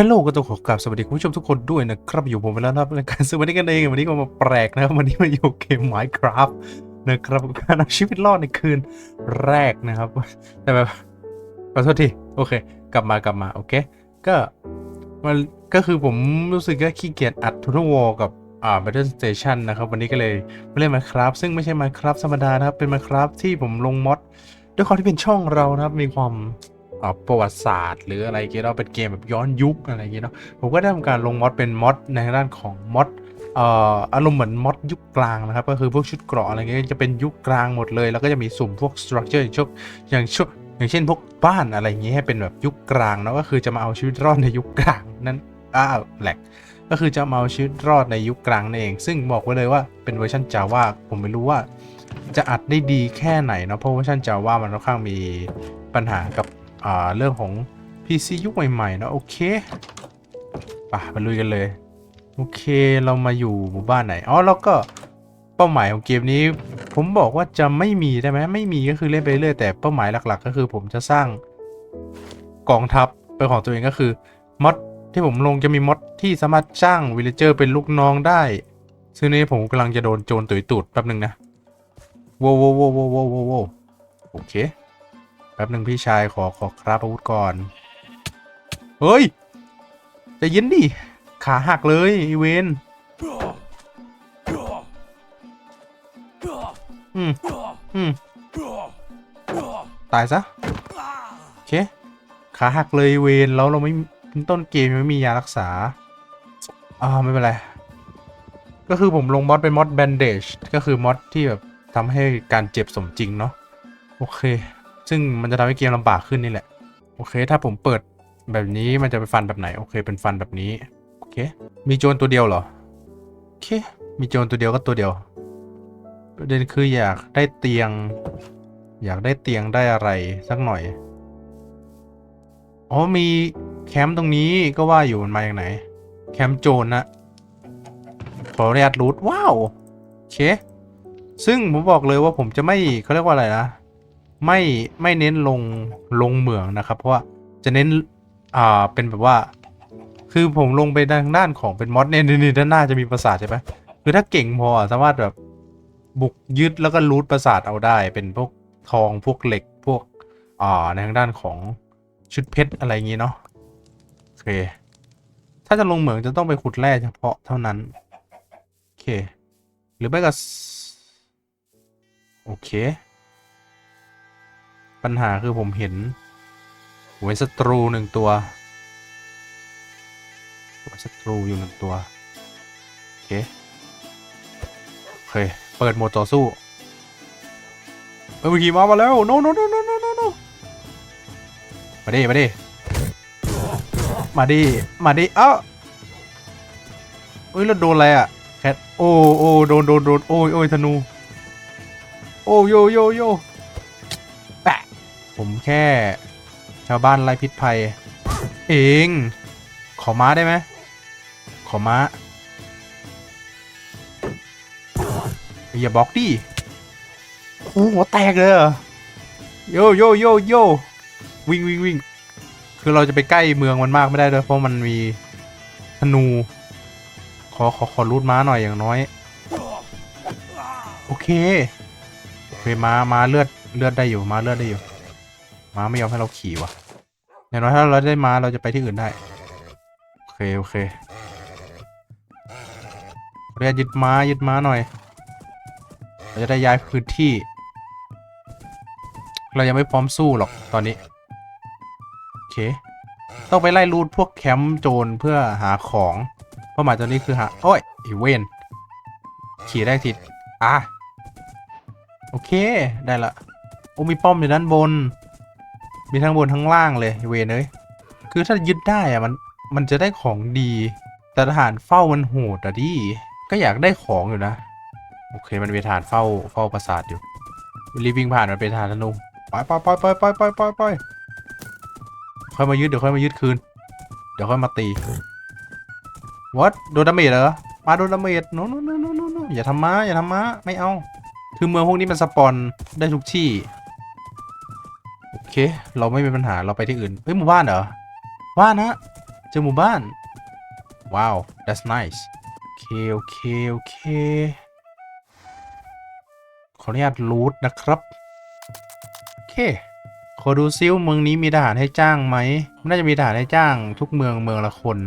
ฮลโหลก็ต้องขอกราบสวัสดีคุณผู้ชมทุกคนด้วยนะครับ อยู่ผมไปแล้วนะครับในการสวัสดีกันเอง วันนี้ก็มาแปลกนะครับ วันนี้มาอยู่เกม Minecraft นะครับการเอาชีวิตรอดในคืนแรกนะครับ แต่แบบขอโทษที โอเค กลับมากลับมาโอเค ก็มันก็คือผมรู้สึกว่าขี้เกียจอัดทุนวอลกับอ่า Battle Station นะครับ วันนี้ก็เลยมาเล่น Minecraft ซึ่งไม่ใช่ Minecraft ธรรมดานะครับเป็น Minecraft ที่ผมลงมอดด้วยความที่เป็นช่องเรานะครับมีความ ประวัติศาสตร์ หรืออะไรเงี้ยเราะเป็นเกมแบบย้อนยุคอะไรเงี้ยเนาะผมก็ได้ทำการลงมอดเป็นมอดในด้านของมอดเอ่ออารมณ์เหมือนมอดยุคกลางนะครับ ก็คือพวกชุดเกราะอะไรเงี้ยจะเป็นยุคกลางหมดเลย แล้วก็จะมีสุ่มพวกสตรัคเจอร์อย่างเช่นอย่างชุดอย่างเช่นพวกบ้านอะไรเงี้ยให้เป็นแบบยุคกลางเนาะก็คือจะมาเอาชีวิตรอดในยุคกลางนั่นอ้าวแหลกก็คือจะมาเอาชีวิตรอดในยุคกลางนั่นเอง ซึ่งบอกไว้เลยว่าเป็นเวอร์ชัน Java ผมไม่รู้ว่าจะอัดได้ดีแค่ไหนเนาะเพราะเวอร์ชัน Java มันค่อนข้างมีปัญหากับ เรื่องของ PC ยุคใหม่ๆนะโอเคป่ะมาลุยกันเลย โอเคเรามาอยู่หมู่บ้านไหนอ๋อแล้วก็เป้าหมายของเกมนี้ ผมบอกว่าจะไม่มีได้ไหมไม่มีก็คือเล่นไปเรื่อยแต่เป้าหมายหลัก ๆ ก็คือผมจะสร้างกองทัพเป็นของตัวเองก็คือมอดที่ผมลงจะมีมอดที่สามารถจ้างวิลเลเจอร์เป็นลูกน้องได้ซึ่งนี้ผมกำลังจะโดนโจรตุยตูดแป๊บหนึ่งนะโว้โว้วโว้วโว้วโว้วโว้วโอเค แป๊บหนึ่งพี่ชายขอขอครับอาวุธก่อน เฮ้ยจะเย็นดิ ขาหักเลยอีเวนอืมอืมตายซะ โอเค ขาหักเลยเวนแล้วเราไม่ต้นเกมยังไม่มียารักษา อ่าไม่เป็นไร ก็คือผมลงมอดเป็นมอดแบนเดจก็คือมอดที่แบบทำให้การเจ็บสมจริงเนาะโอเค ซึ่งมันจะทำให้เกมลำบากขึ้นนี่แหละ โอเค ถ้าผมเปิดแบบนี้มันจะเป็นฟันแบบไหน โอเค เป็นฟันแบบนี้ โอเค มีโจรตัวเดียวเหรอ โอเค มีโจรตัวเดียวก็ตัวเดียว ประเด็นคืออยากได้เตียง อยากได้เตียงได้อะไรสักหน่อย อ๋อ มีแคมป์ตรงนี้ก็ว่าอยู่มันมาจากไหน แคมป์โจรนะขออนุญาตรูทว้าว โอเค ซึ่งผมบอกเลยว่าผมจะไม่เขาเรียกว่าอะไรนะ ไม่ไม่เน้นลงลงเหมืองนะครับ เพราะว่าจะเน้นอ่าเป็นแบบว่า คือผมลงไปทางด้านของเป็นมอดเนี่ยนี่ด้านหน้าจะมีปราสาทใช่ไหมคือถ้าเก่งพอสามารถแบบบุกยึดแล้วก็รูทปราสาทเอาได้เป็นพวกทองพวกเหล็กพวกอ่าในทางด้านของชุดเพชรอะไรอย่างงี้เนาะโอเค ถ้าจะลงเหมืองจะต้องไปขุดแร่เฉพาะเท่านั้นโอเค หรือไม่ก็โอเค ปัญหาคือผมเห็นหวยศัตรูหนึ่งตัวหวศัตรูอยู่หนึ่งตัว โอเค โอเค เปิดโหมดต่อสู้เมื่อกี้มามาแล้วโนโนโนโนโนโนโนมาดิ มาดิ มาดิ มาดิ เอ้าเฮ้ยแล้วโดนอะไรอะ แคท โอ้โอ้โดนโดนโดนโอ้ยโอ้ยธนู โอ้โยโยโย ผมแค่ ชาวบ้านไล่พิษภัย เอง ขอม้าได้ไหม ขอม้า อย่าบล็อกดิโอ้หัวแตกเลยเหรอโยโยโยโยวิ่งวิ่งวิ่งคือเราจะไปใกล้เมืองมันมากไม่ได้ด้วยเพราะมันมีธนู ขอขอขอรูดม้าหน่อยอย่างน้อย โอเค โอเคม้าม้าเลือดเลือดได้อยู่ม้าเลือดได้อยู่ ม้าไม่ยอมให้เราขี่ว่ะอย่างน้อยถ้าเราได้ม้าเราจะไปที่อื่นได้ โอเค โอเคเรียกยึดม้ายึดม้าหน่อย เราจะได้ย้ายพื้นที่ เรายังไม่พร้อมสู้หรอกตอนนี้ โอเค ต้องไปไล่รูดพวกแคมป์โจรเพื่อหาของเป้าหมายตอนนี้คือหา โอ้ยอีเวนขี่ได้ทิศอะ โอเค ได้ละ โอ้มีป้อมอยู่ด้านบน มีทั้งบนทั้งล่างเลยเวเอ้ยคือถ้ายึดได้อะมันมันจะได้ของดี แต่ทหารเฝ้ามันโหดอะดิก็อยากได้ของอยู่นะ โอเคมันเป็นทหารเฝ้าเฝ้าปราสาทอยู่รีบวิ่งผ่านมันเป็นทหารธนูไปไปไปไปไปไปไปไปค่อยมายึดเดี๋ยวค่อยมายึดคืน เดี๋ยวค่อยมาตีวัดโดนดาเมจเหรอมาโดนดาเมจโนโนโนโนโนโนอย่าทำม้าอย่าทำม้าไม่เอา คือเมืองพวกนี้มันสปอนได้ทุกที่ โอเค เราไม่มีปัญหาเราไปที่อื่นเฮ้ยหมู่บ้านเหรอบ้านนะเจอหมู่บ้าน ว้าว that's nice โอเคโอเคโอเคขออนุญาตรูทนะครับโอเคขอดูซิวเมืองนี้มีทหารให้จ้างไหมน่าจะมีทหารให้จ้าง ทุกเมืองเมืองละคน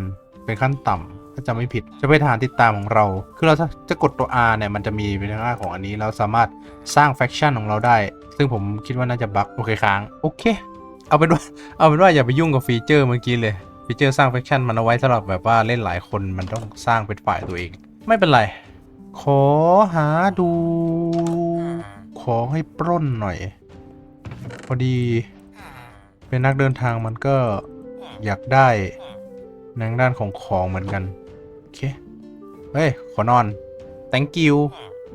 เป็นขั้นต่ำถ้าจำไม่ผิดจะเป็นทหารติดตามของเรา คือเราจะจะกดตัว R เนี่ยมันจะมีเป็นหน้าของอันนี้เราสามารถสร้างแฟคชั่นของเราได้ ซึ่งผมคิดว่าน่าจะบั๊กโอเคค้างโอเค เอาเป็นว่าเอาเป็นว่าอย่าไปยุ่งกับฟีเจอร์เมื่อกี้เลยฟีเจอร์สร้างแฟคชั่นมันเอาไว้สำหรับแบบว่าเล่นหลายคนมันต้องสร้างเป็นฝ่ายตัวเอง ไม่เป็นไร ขอหาดูของให้ปล้นหน่อย พอดี เป็นนักเดินทางมันก็อยากได้ในด้านของของเหมือนกัน โอเค เฮ้ย ขอนอน thank you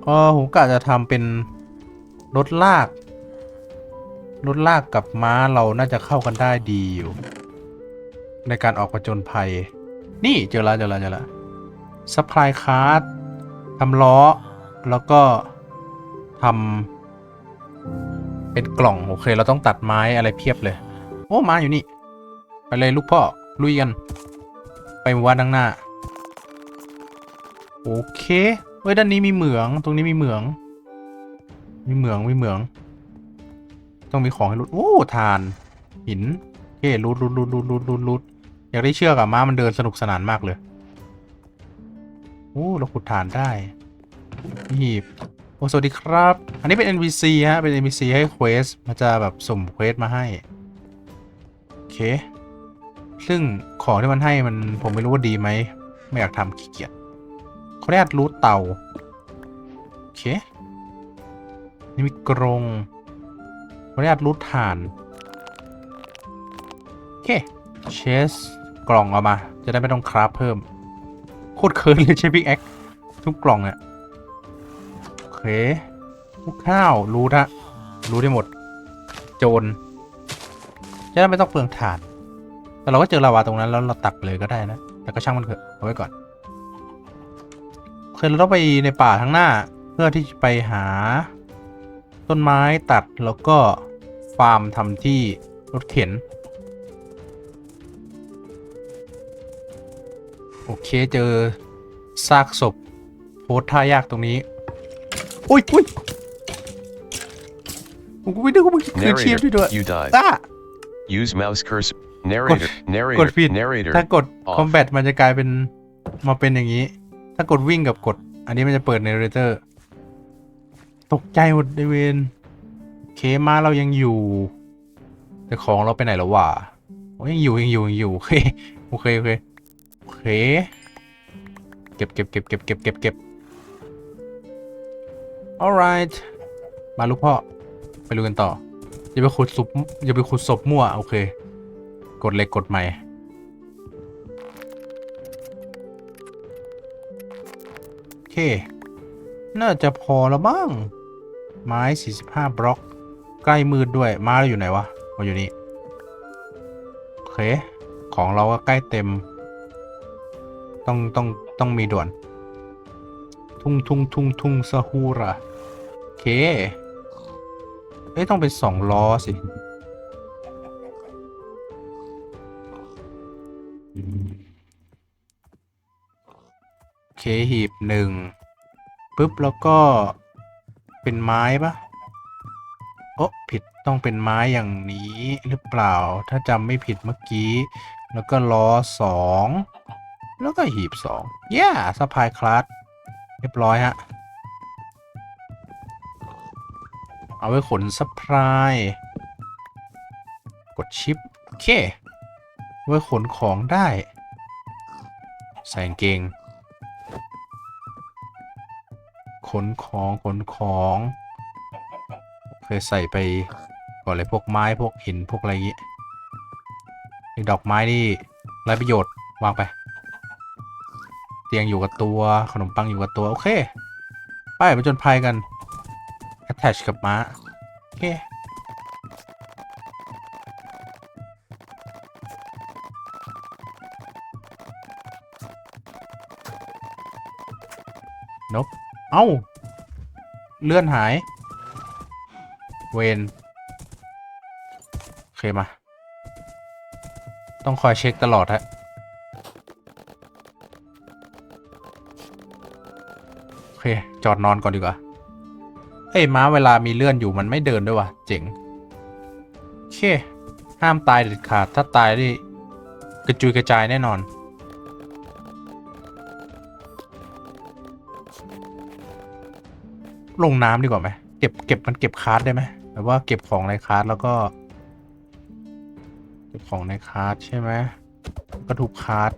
เออผมกะจะทำเป็นรถลาก รถลากกับม้าเราน่าจะเข้ากันได้ดีอยู่ ในการออกประจนภัย นี่เจอแล้วเจอแล้วเจอแล้วซัพพลายคาร์ดทำล้อ แล้วก็ทำเป็นกล่อง โอเค เราต้องตัดไม้อะไรเพียบเลย โอ้มาอยู่นี่ ไปเลยลูกพ่อ ลุยกัน ไปหมู่บ้านดังหน้า โอเค เฮ้ย ด้านนี้มีเหมือง ตรงนี้มีเหมือง มีเหมือง มีเหมือง ต้องมีของให้รุดโอ้ทาน หินโอเครุดรุดรุดรุดรุดรุดรุดอยากได้เชือกอะม้ามันเดินสนุกสนานมากเลยโอ้เราขุดฐานได้หีบโอ้สวัสดีครับ อันนี้เป็น NPC ฮะ เป็น NPC ให้เควสมันจะแบบสุ่มเควสมาให้ โอเค ซึ่งของที่มันให้มันผมไม่รู้ว่าดีไหม ไม่อยากทำขี้เกียจเขาเรียกรูทเตา โอเค นี่มีกรง เขาเรียกรูทฐาน โอเค เชส กล่องเอามา จะได้ไม่ต้องคราฟเพิ่ม โคตรเคิร์นเลยใช้พิกแอคทุกกล่องเนี่ย โอเคลูกข้าว รู้ละรู้ได้หมด โจร จะได้ไม่ต้องเปลืองถ่าน แต่เราก็เจอลาวาตรงนั้นแล้วเราตักเลยก็ได้นะ แต่ก็ช่างมันเถอะ เอาไว้ก่อนเคยเราต้องไปในป่าทั้งหน้า เพื่อที่จะไปหา ต้นไม้ตัดแล้วก็ฟาร์มทำที่รถเข็น โอเคเจอซากศพโพสท่ายากตรงนี้ อุ้ยอุ้ยผมก็ไม่นึกว่ามึงคืนชีพ Narrator, ได้ด้วย you died. ต้า Use mouse cursor. Narrator, ก narrator, ดผิด narrator. ถ้ากด off. combat มันจะกลายเป็นมาเป็นอย่างนี้ ถ้ากดวิ่งกับกด อันนี้มันจะเปิด narrator ตกใจหมดไอเวนเคมาเรายังอยู่ แต่ของเราไปไหนแล้ววะยยังอยู่ยังอยู่ยังอยู่โอเคโอเคโอเคโอเคเก็บเก็บเก็บเก็บเก็บเก็บเก็บ alright มาลูกพ่อ ไปดูกันต่อ อย่าไปขุดศพอย่าไปขุดศพมั่ว โอเค กดเล็กกดใหม่ โอเค น่าจะพอแล้วบ้าง ไม้ 45 บล็อก ใกล้มืดด้วย มาเราอยู่ไหนวะมาอยู่นี่ โอเค ของเราก็ใกล้เต็ม ต้องต้องต้องมีด่วน ทุ่งทุ่งทุ่งทุ่งซาฮูระโอเคเอ้ย ต้องเป็นสองล้อสิโอเคหีบหนึ่งปุ๊บ แล้วก็ เป็นไม้ปะโอ้ผิดต้องเป็นไม้อย่างนี้หรือเปล่า ถ้าจำไม่ผิดเมื่อกี้ แล้วก็ล้อสองแล้วก็หีบสองเย้สะพายคลาสเรียบร้อยฮะ เอาไว้ขนสะพายกดชิป โอเค ไว้ขนของได้ ใส่กางเกง ขนของขนของเคยใส่ไปก่อนเลยพวกไม้พวกหินพวกอะไรอย่างงี้ดอกไม้นี่ไรประโยชน์วางไป เตียงอยู่กับตัวขนมปังอยู่กับตัวโอเค ไปไปจนภัยกัน attach กับม้าโอเค เอ้า เลื่อนหาย เวนโอเคมา ต้องคอยเช็คตลอดฮะโอเค จอดนอนก่อนดีกว่า เอ้ม้าเวลามีเลื่อนอยู่มันไม่เดินด้วยวะเจ๋งโอเค ห้ามตายเด็ดขาด ถ้าตายนี่กระจุยกระจายแน่นอน ลงน้ำดีกว่าไหมเก็บเก็บมันเก็บคาร์ดได้ไหมแบบว่าเก็บของในคาร์ดแล้วก็ เก็บของในคาร์ดใช่ไหมก็ถูกคาร์ด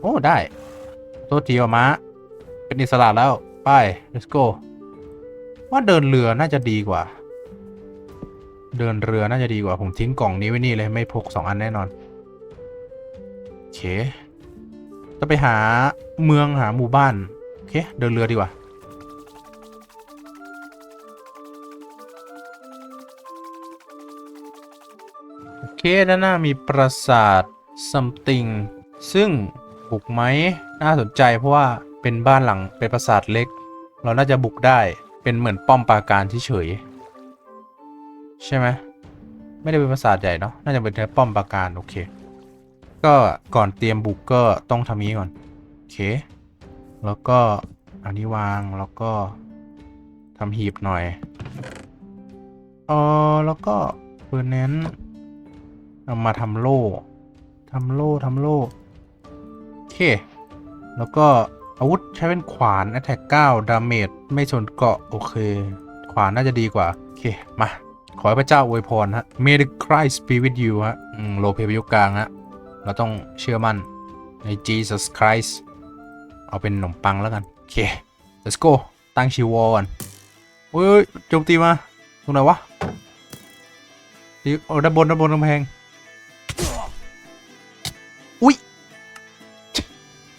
โอ้ได้ตัวทีออกมาเป็นอิสระแล้ว ไป let's go ว่าเดินเรือน่าจะดีกว่า เดินเรือน่าจะดีกว่า ผมทิ้งกล่องนี้ไว้นี่เลยไม่พกสองอันแน่นอนโอเคจะไปหาเมืองหาหมู่บ้าน โอเค เดินเรือดีกว่า เคด้านหน้ามีปราสาท something ซึ่งบุกไหมน่าสนใจเพราะว่าเป็นบ้านหลังเป็นปราสาทเล็ก เราน่าจะบุกได้เป็นเหมือนป้อมปราการเฉยใช่ไหมไม่ได้เป็นปราสาทใหญ่เนาะน่าจะเป็นแค่ป้อมปราการโอเค ก็ก่อนเตรียมบุกก็ต้องทำนี้ก่อนโอเค แล้วก็อันนี้วางแล้วก็ทำหีบหน่อยเออแล้วก็เฟอร์แนนซ์ เอามาทำโล่ทำโล่ทำโล่โอเค แล้วก็อาวุธใช้เป็นขวาน attack 9 damage ไม่ชนเกาะโอเค ขวานน่าจะดีกว่า โอเค มา ขอให้พระเจ้าอวยพรฮะ May the Christ be with you ฮะโลเพพยุกลางฮะ เราต้องเชื่อมั่นใน Jesus Christ เอาเป็นขนมปังแล้วกัน โอเค let's go ตั้งชิววอก่อนโอ้ยโจมตีมา ตรงไหนวะตีโอ้ด้านบนด้านบนกำแพง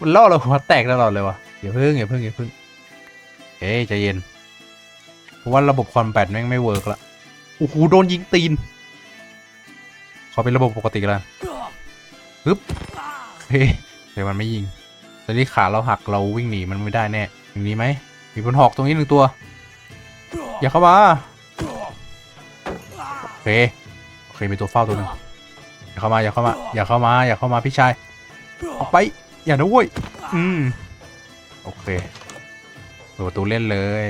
มันล่อเราหัวแตกตลอดเลยวะอย่าเพิ่งอย่าเพิ่งอย่าเพิ่งเฮ้ยใจเย็นเพราะว่าระบบคอมแบทแม่งไม่เวิร์กละโอ้โหโดนยิงตีน ขอเป็นระบบปกติกันละปึ๊บเฮ้ยเดี๋ยวมันไม่ยิงตอนนี้ขาเราหักเราวิ่งหนีมันไม่ได้แน่อย่างนี้ไหมมีบนหอกตรงนี้หนึ่งตัว อย่าเข้ามาโอเคโอเคมีตัวเฝ้าตัวหนึ่งอย่าเข้ามาอย่าเข้ามาอย่าเข้ามาอย่าเข้ามาพี่ชายออกไป อย่านะเว้ย อืม โอเคเปิดประตูเล่นเลย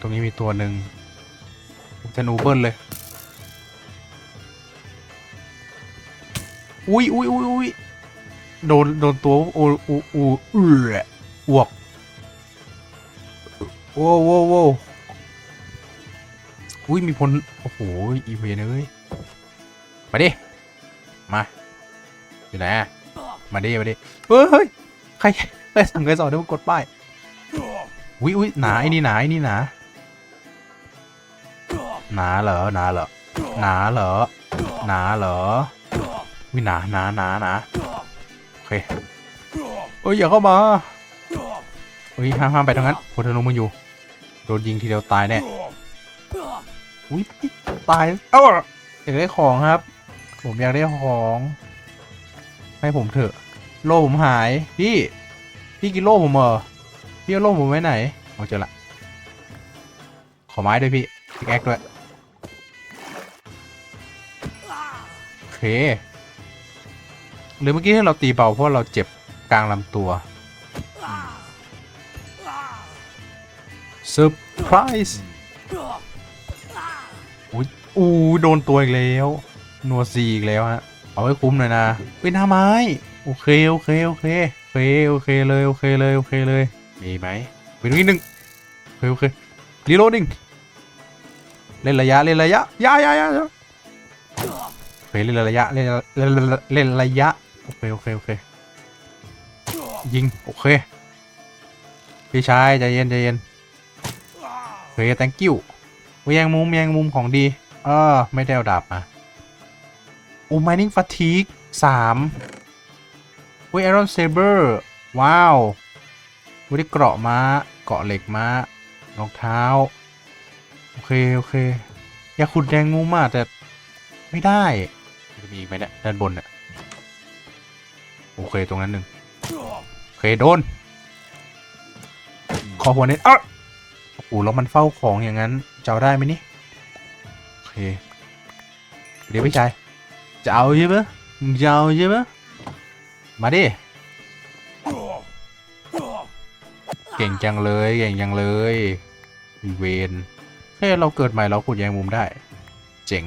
ตรงนี้มีตัวหนึ่งจะนูเบิลเลย อุ้ยอุ้ยอุ้ยอุ้ยโดน โดนตัวโอโอโอเอืออ้วกโว้วโว้วโว้อุ้ย มีพล โอ้โห อีเวนเอ้ยมาดิ มา อยู่ไหนอะ มาดิมาดิเฮ้ยเฮ้ยใครใครสั่งใครสอนให้มันกดป้ายอุ้ยอุ้ยหนาไอ้นี่หนาไอ้นี่หนาหนาเหรอหนาเหรอหนาเหรอหนาเหรอวิหนาหนาหนาหนาโอเคเอ้ยอย่าเข้ามาเฮ้ยห้ามห้ามไปทางนั้นโพธนูมึงอยู่โดนยิงทีเดียวตายแน่อุ้ยตายเอ้าอยากได้ของครับ ผมอยากได้ของ ให้ผมเถอะ โล่ผมหาย พี่ พี่กินโล่ผมเหรอพี่เอาโล่ผมไว้ไหนเอาเจอละ ขอไม้ด้วยพี่พิกแอคด้วยโอเคหรือเมื่อกี้ที่เราตีเบาเพราะเราเจ็บกลางลำตัวเซอร์ไพรส์อุ้ยอู้โดนตัวอีกแล้ว นัวซีอีกแล้วฮะ เอาให้คุ้มหน่อยนะเป็นหน้าไม้ โอเคโอเคโอเคโอเคโอเคเลยโอเคเลยโอเคเลยมีไหมไปตรงนี้หนึ่งโอเคโอเครีโลดิ้งเล่นระยะเล่นระยะยายายาโอเคเล่นระยะเล่นเล่นเล่นระยะโอเคโอเคโอเคยิงโอเคพี่ชายใจเย็นใจเย็นโอเค thank you แยงมุมแยงมุมของดีเออไม่ได้เอาดาบมาโอ้ mining fatigue สาม เว้ย iron saber ว้าววุ้ได้เกราะม้าเกาะเหล็กม้ารองเท้า โอเค โอเค อยากขุดแดงงูมากแต่ไม่ได้จะมีอีกไหมเนี่ยด้านบนเนี่ยโอเคตรงนั้นหนึ่งโอเคโดนขอหัวเน็ตอ้าวโอ้โหแล้วมันเฝ้าของอย่างนั้นจะเอาได้ไหมนี่โอเคเดี๋ยวพี่ชายจะเอาใช่ไหมจะเอาใช่ไหม มาดิ เก่งจังเลย เก่งจังเลยอีเวนแค่เราเกิดใหม่เราขุดแยงมุมได้ เจ๋ง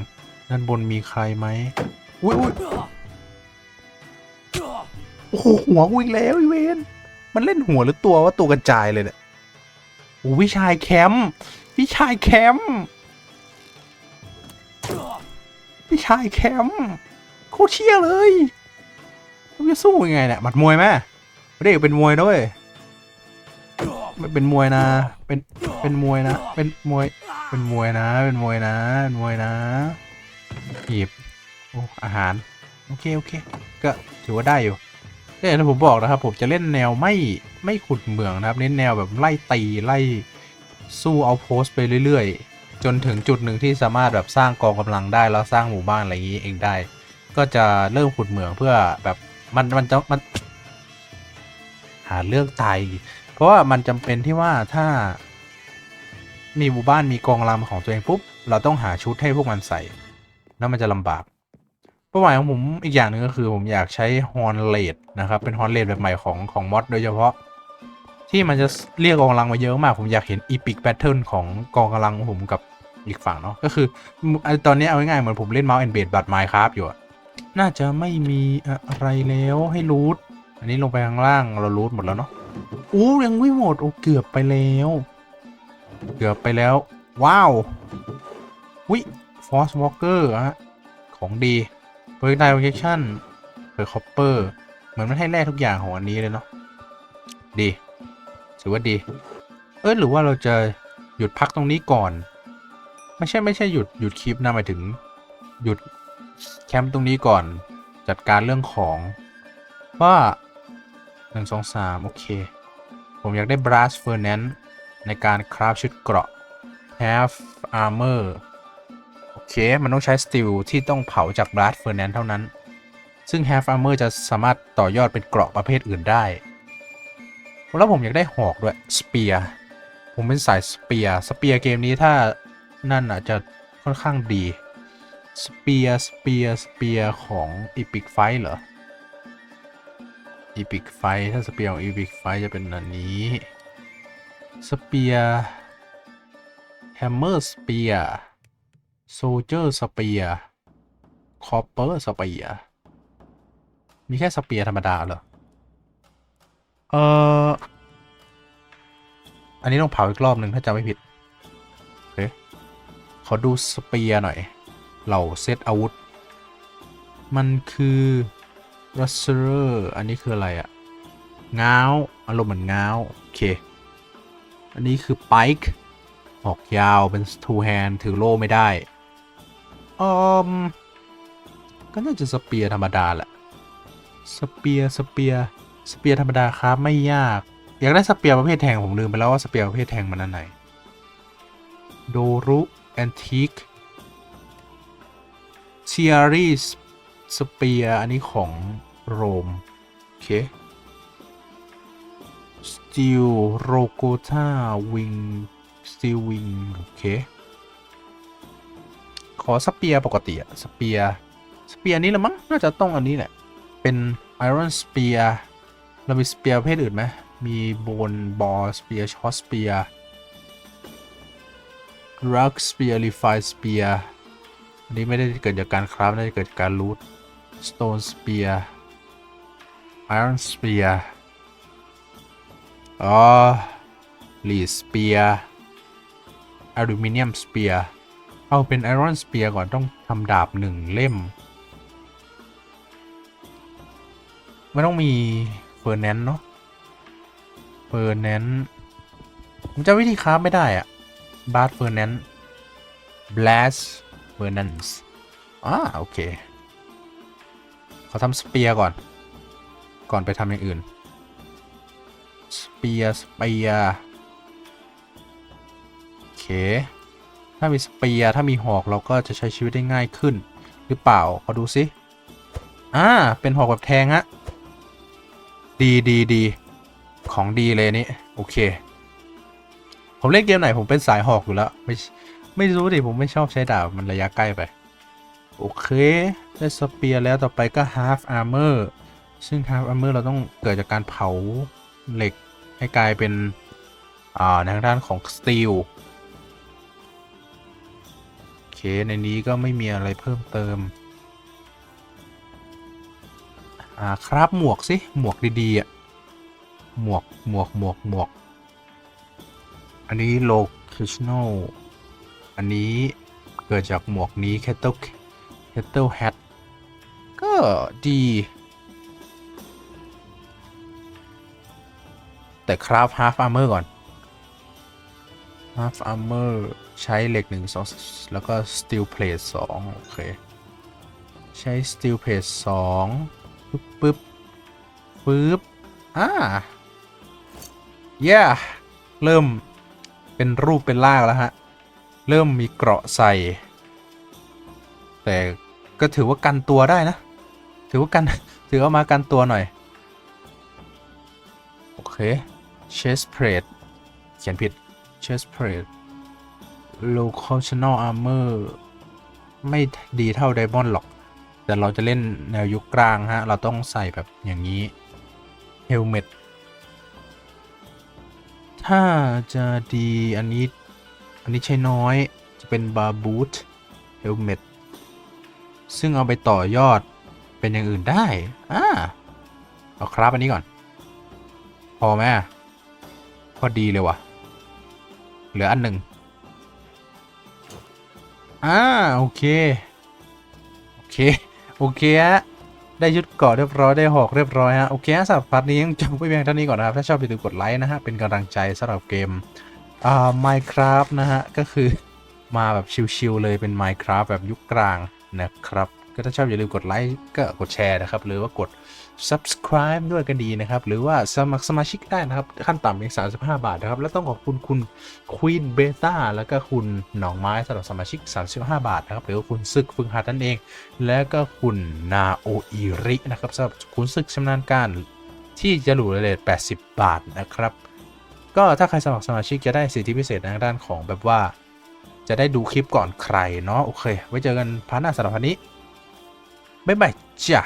ด้านบนมีใครไหมอุ้ยอุ้ยโอ้โหหัวกูอีกแล้วอีเวนมันเล่นหัวหรือตัวว่าตัวกระจายเลยเนี่ยโอ้วิชายแคมป์วิชายแคมป์วิชายแคมป์โคตรเชี่ยเลย มันจะสู้ยังไงเนี่ยหมัดมวยไหมไม่ได้เป็นมวยด้วยไม่เป็นมวยนะ เป็นเป็นมวยนะ เป็นมวย เป็นมวยนะ เป็นมวยนะเป็นมวยนะหยิบโอ้อาหารโอเคโอเค ก็ถือว่าได้อยู่แต่ยที่ผมบอกนะครับ ผมจะเล่นแนวไม่ไม่ขุดเหมืองนะครับ เน้นแนวแบบไล่ตีไล่สู้เอาโพสไปเรื่อยๆ จนถึงจุดหนึ่งที่สามารถแบบสร้างกองกำลังได้แล้วสร้างหมู่บ้านอะไรอย่างนี้เองได้ ก็จะเริ่มขุดเหมืองเพื่อแบบ มันมันจะมัน หาเรื่องตายอีกเพราะว่ามันจำเป็นที่ว่าถ้า มีหมู่บ้านมีกองกำลังของตัวเองปุ๊บเราต้องหาชุดให้พวกมันใส่ แล้วมันจะลำบากเป้าหมายของผมอีกอย่างหนึ่งก็คือ ผมอยากใช้ฮอนเลดนะครับ เป็นฮอนเลดแบบใหม่ของของมอดโดยเฉพาะ ที่มันจะเรียกกองกำลังมาเยอะมาก ผมอยากเห็นอีพิกแพทเทิร์นของกองกำลังของผมกับอีกฝั่งเนาะก็คือไอตอนนี้เอาง่ายๆเหมือนผมเล่นเมาส์แอนเบดบัตไมค์ครับอยู่อะ น่าจะไม่มีอะไรแล้วให้รูทอันนี้ลงไปข้างล่างเรารูทหมดแล้วเนาะอู้ยังไม่หมดโอ้เกือบไปแล้ว เกือบไปแล้ว ว้าววิฟอสวอลเกอร์ฮะของดีเปิดไดโอเคชั่นเปิดคอปเปอร์เหมือนมันให้แร่ทุกอย่างของอันนี้เลยเนาะดีถือว่าดี เออหรือว่าเราจะหยุดพักตรงนี้ก่อน ไม่ใช่ไม่ใช่หยุดหยุดคลิปนะหมายถึง หยุด แคมป์ตรงนี้ก่อนจัดการเรื่องของว่าหนึ่งสองสามโอเค ผมอยากได้ brass furnace ในการคราฟชุดเกราะ half armor โอเค มันต้องใช้สตีลที่ต้องเผาจาก brass furnace เท่านั้น ซึ่ง half armor จะสามารถต่อยอดเป็นเกราะประเภทอื่นได้ แล้วผมอยากได้หอกด้วย spear ผมเป็นสาย spear spear เกมนี้ถ้านั่นอาจจะค่อนข้างดี spear spear spear ของ epic fight เหรอ epic fight ถ้า spear ของ epic fight จะเป็นอันนี้สเปียร์แฮมเมอร์สเปียร์โซเจอร์สเปียร์คอปเปอร์สเปียร์มีแค่สเปียร์ธรรมดาเหรอ เอออันนี้ต้องเผาอีกรอบหนึ่งถ้าจำไม่ผิดโอเขอดูสเปียร์หน่อย เหล่าเซตอาวุธ มันคือรัสเซอร์อันนี้คืออะไรอะง้าว อารมณ์เหมือนง้าว โอเค อันนี้คือ Pike หอกยาวเป็น two hand ถือโล่ไม่ได้อืมก็น่าจะสเปียร์ธรรมดาแหละ สเปียร์สเปียร์สเปียร์ธรรมดาครับไม่ยาก อยากได้สเปียร์ประเภทแทงผมลืมไปแล้วว่าสเปียร์ประเภทแทงมันอันไหน โดรุแอนทิก ชียรีสเปียอันนี้ของโรม โอเคสตีลโรโกธาวิงสตีลวิงโอเค ขอสเปียปกติอะสเปียสเปียนี้ละมั้งน่าจะต้องอันนี้แหละ เป็นไอรอนสเปียเรามีสเปียประเภทอื่นไหมมีโบนบอลสเปียช็อตสเปียร์รักสเปียร์รีไฟสเปียร์ อันนี้ไม่ได้เกิดจากการคราฟน่าจะเกิดจากการรูทสโตนสเปียร์ไอรอนสเปียร์อ๋อลีสเปียร์อลูมิเนียมสเปียร์เอาเป็นไอรอนสเปียร์ก่อนต้องทำดาบหนึ่งเล่ม ไม่ต้องมีเฟอร์แนนเนาะเฟอร์แนนผมจะวิธีคราฟไม่ได้อะบาร์เฟอร์แนนบลัส เฟอร์แนนส์อ่าโอเคเขาทำสเปียร์ก่อน ก่อนไปทำอย่างอื่น สเปียร์ สเปียร์ โอเค ถ้ามีสเปียร์ ถ้ามีหอกเราก็จะใช้ชีวิตได้ง่ายขึ้น หรือเปล่าขอดูสิอ่า เป็นหอกแบบแทงฮะ ดีดีดี ของดีเลยนี่ โอเค ผมเล่นเกมไหนผมเป็นสายหอกอยู่แล้ว ไม่ ไม่รู้ดิผมไม่ชอบใช้ดาบมันระยะใกล้ไป โอเค ได้สเปียร์แล้วต่อไปก็ half armor ซึ่ง half armor เราต้องเกิดจากการเผาเหล็กให้กลายเป็น อ่าทางด้านของสตีลโอเค ในนี้ก็ไม่มีอะไรเพิ่มเติม อ่า ครับหมวกสิ หมวกดีๆอะ หมวก หมวก หมวก หมวก อันนี้ locational อันนี้เกิดจากหมวกนี้ kettle kettle hat ก็ดี แต่คราฟ half armor ก่อน half armor ใช้เหล็ก 1 2 แล้วก็ steel plate 2 โอเค ใช้ steel plate 2 ปึ๊บปึ๊บปึ๊บอ่า yeah เริ่มเป็นรูปเป็นร่างแล้วฮะ เริ่มมีเกราะใส่ แต่ก็ถือว่ากันตัวได้นะ ถือว่ากัน ถือเอามากันตัวหน่อย โอเค chest plate เขียนผิด chest plate locational armor ไม่ดีเท่าไดมอนด์หรอก แต่เราจะเล่นแนวยุคกลางฮะ เราต้องใส่แบบอย่างนี้ helmet ถ้าจะดีอันนี้ อันนี้ใช้น้อยจะเป็นบาบูทเฮลเมตซึ่งเอาไปต่อยอดเป็นอย่างอื่นได้ อ่า เอาครับอันนี้ก่อน พอไหมพอดีเลยว่ะ เหลืออันหนึ่งอ่า โอเค โอเค โอเคฮะได้ยุดเกาะเรียบร้อย ได้หอกเรียบร้อยฮะ โอเคฮะสำหรับพาร์ทนี้ยังจบไปเพียงเท่านี้ก่อนนะครับ ถ้าชอบอย่าลืมกดไลค์นะฮะ เป็นกำลังใจสำหรับเกม อ่า Minecraft นะฮะ ก็คือมาแบบชิลๆเลยเป็น Minecraft แบบยุคกลางนะครับ ก็ถ้าชอบอย่าลืมกดไลค์ก็กดแชร์นะครับ หรือว่ากด subscribe ด้วยก็ดีนะครับ หรือว่าสมัครสมาชิกได้นะครับ ขั้นต่ำเพียง35 บาทนะครับ แล้วต้องขอบคุณคุณ Queen Beta แล้วก็คุณหนองไม้สำหรับสมาชิก 35 บาทนะครับ หรือว่าคุณซึกฟึงหัดนั่นเอง แล้วก็คุณนาโออิรินะครับสำหรับคุณซึกชำนาญการที่จะหลูเลท80 บาทนะครับ ก็ถ้าใครสมัครสมาชิกจะได้สิทธิพิเศษในด้านของแบบว่า จะได้ดูคลิปก่อนใครเนาะโอเค ไว้เจอกันพาร์ทหน้าสำหรับวันนี้บ๊ายบายจ้ะ